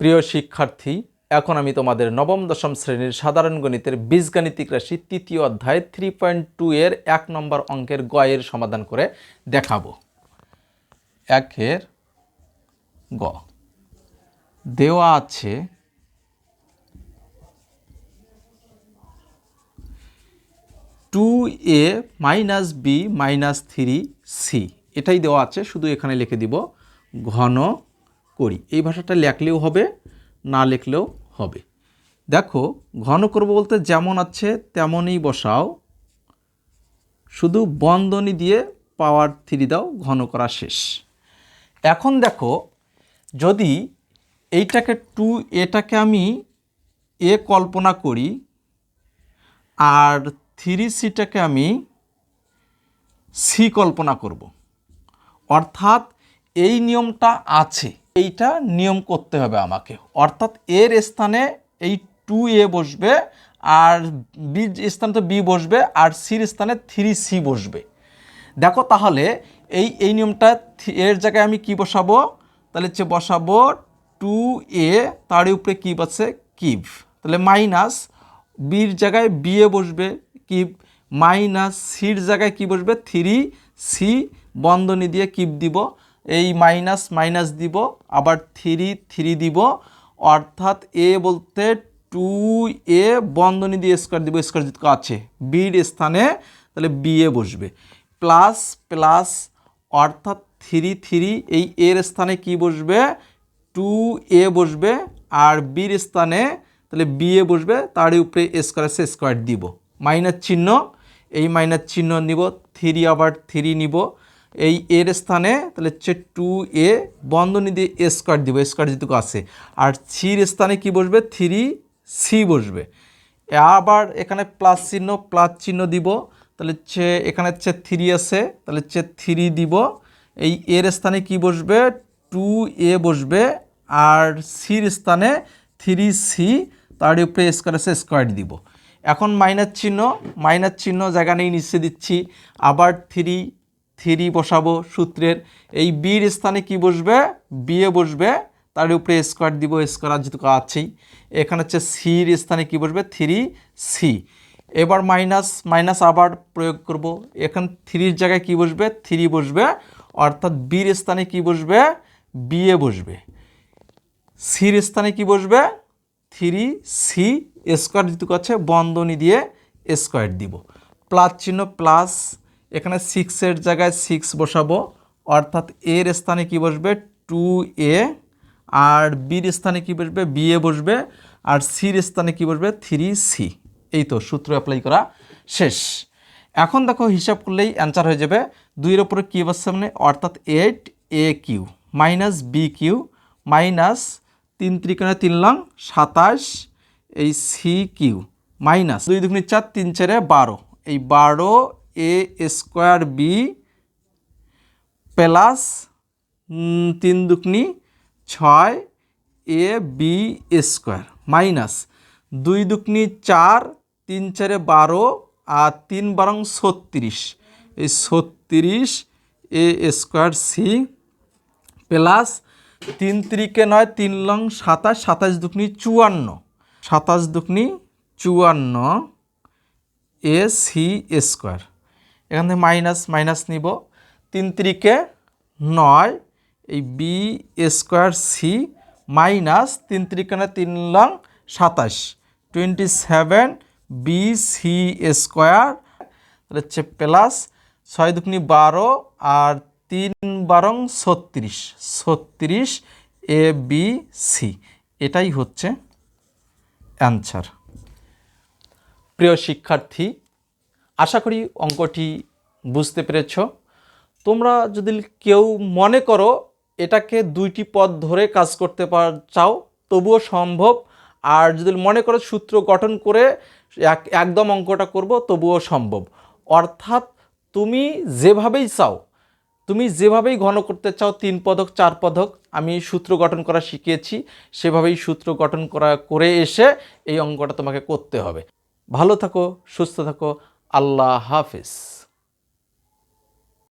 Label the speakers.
Speaker 1: প্রিয় শিক্ষার্থী, এখন আমি তোমাদের নবম, দশম শ্রেণির সাধারণ গণিতের বীজগাণিতিক রাশি তৃতীয় অধ্যায় থ্রি পয়েন্ট টু এর এক নম্বর অঙ্কের গয়ের সমাধান করে দেখাবো। একের গ। দেওয়া আছে two A minus B minus three C এটাই দেওয়া আছে, শুধু এখানে লিখে দিব ঘন করি। এই ভাষাটা লেখলেও হবে, না লিখলেও হবে। দেখো, ঘন করব বলতে যেমন আছে তেমনই বসাও। শুধু বন্ধনী দিয়ে পাওয়ার থ্রি দাও, ঘন করা শেষ। এখন দেখো, যদি এইটাকে টু এটাকে আমি এ কল্পনা করি, আর থ্রি সিটাকে আমি সি কল্পনা করব। অর্থাৎ এই নিয়মটা আছে। এইটা নিয়ম করতে হবে আমাকে। অর্থাৎ এর স্থানে এই টু এ বসবে আর বি স্থানে তো বি বসবে আর সির স্থানে থ্রি সি বসবে। দেখো তাহলে এই এই নিয়মটা এর জায়গায় আমি কি বসাবো? তাহলে হচ্ছে বসাবো টু এ, তার উপরে কি বসে কিভ তাহলে মাইনাস বির জায়গায় বি এ বসবে কিভ মাইনাস সির জায়গায় কি বসবে? থ্রি সি বন্ধনী দিয়ে কিপ দিব। এই মাইনাস মাইনাস দিব, আবার থ্রি থ্রি দিব, অর্থাৎ এ বলতে টু এ বন্ধনী দিয়ে স্কোয়ার দিব স্কোয়ার যেহেতু আছে বির স্থানে তাহলে বি এ বসবে। প্লাস প্লাস অর্থাৎ থ্রি থ্রি, এই এর স্থানে কি বসবে? টু এ বসবে, আর বির স্থানে তাহলে বি এ বসবে, তার উপরে স্কোয়ার আছে স্কোয়ার দিব। মাইনাস চিহ্ন, এই মাইনাস চিহ্ন নিব, থ্রি আবার থ্রি নিব এই এর স্থানে তাহলে হচ্ছে টু এ বন্ধনী দিয়ে এ স্কোয়ার দিব স্কোয়ার যেটুকু আছে। আর সির স্থানে কি বসবে? থ্রি সি বসবে। আবার এখানে প্লাস চিহ্ন প্লাস চিহ্ন দিব। তাহলে হচ্ছে, এখানে হচ্ছে থ্রি আছে। তাহলে হচ্ছে থ্রি দিব। এই এর স্থানে কি বসবে? টু এ বসবে। আর সির স্থানে থ্রি সি তার উপরে স্কোয়ার আছে স্কোয়ার দিব। এখন মাইনাস চিহ্ন মাইনাস চিহ্ন জায়গা নেই নিচে দিচ্ছি। আবার থ্রি থ্রি বসাবো সূত্রের। এই বির স্থানে কি বসবে? বিয়ে বসবে। তার উপরে স্কোয়ার দিব স্কোয়ার যেহেতু আছেই এখানে হচ্ছে সির স্থানে কি বসবে? থ্রি সি এবার মাইনাস মাইনাস আবার প্রয়োগ করব। এখান থ্রির জায়গায় কি বসবে? থ্রি বসবে। অর্থাৎ বির স্থানে কি বসবে? বিয়ে বসবে। সির স্থানে কি বসবে? থ্রি সি স্কোয়ার যেটুকু আছে বন্ধনী দিয়ে স্কোয়ার দিব। প্লাস চিহ্ন, প্লাস এখানে সিক্সের জায়গায় সিক্স বসাবো। অর্থাৎ এর স্থানে কি বসবে? টু এ আর বির স্থানে কি বসবে? বি এ বসবে। আর সির স্থানে কি বসবে? থ্রি সি এই তো সূত্র অ্যাপ্লাই করা শেষ। এখন দেখো হিসাব করলেই অ্যান্সার হয়ে যাবে। দুইয়ের ওপরে কি বসছে মানে? অর্থাৎ eight A Q minus B Q minus তিন ত্রিকোণে তিন লং সাতাশ এই সি কিউ মাইনাস দুই দুগুণি চার তিন চারে বারো। এই বারো এ স্কোয়ার বি প্লাস তিন দুগুনি ছয় এ বি স্কোয়ার মাইনাস দুই দুগুনি চার, তিন চারে বারো, আর তিন বারং ছত্রিশ। এই ছত্রিশ এ স্কোয়ার সি প্লাস তিন তিরিকে নয়, তিন লং সাতাশ সাতাশ দুকনি চুয়ান্ন। সাতাশ দুকনি চুয়ান্ন এ সি স্কোয়ার এখান থেকে মাইনাস মাইনাস নিব। তিন তিরিকে নয়, এই বি স্কোয়ার সি মাইনাস তিন তিরিকানে তিন লং সাতাশ। Twenty seven B C square হচ্ছে প্লাস ছয় দুগুনি বারো আর তিন বারং ছত্রিশ। ছত্রিশ এ বি সি এটাই হচ্ছে অ্যান্সার প্রিয় শিক্ষার্থী আশা করি অঙ্কটি বুঝতে পেরেছ। তোমরা যদি কেউ মনে করো এটাকে দুইটি পদ ধরে কাজ করতে পার, চাও, তবুও সম্ভব। আর যদি মনে করো সূত্র গঠন করে এক, একদম অঙ্কটা করব, তবুও সম্ভব। অর্থাৎ তুমি যেভাবেই চাও, তুমি যেভাবেই ঘন করতে চাও, তিন পদক, চার পদক, আমি সূত্র গঠন করা শিখিয়েছি, সেভাবেই সূত্র গঠন করা, করে এসে এই অঙ্কটা তোমাকে করতে হবে। ভালো থাকো, সুস্থ থাকো আল্লাহ হাফিজ।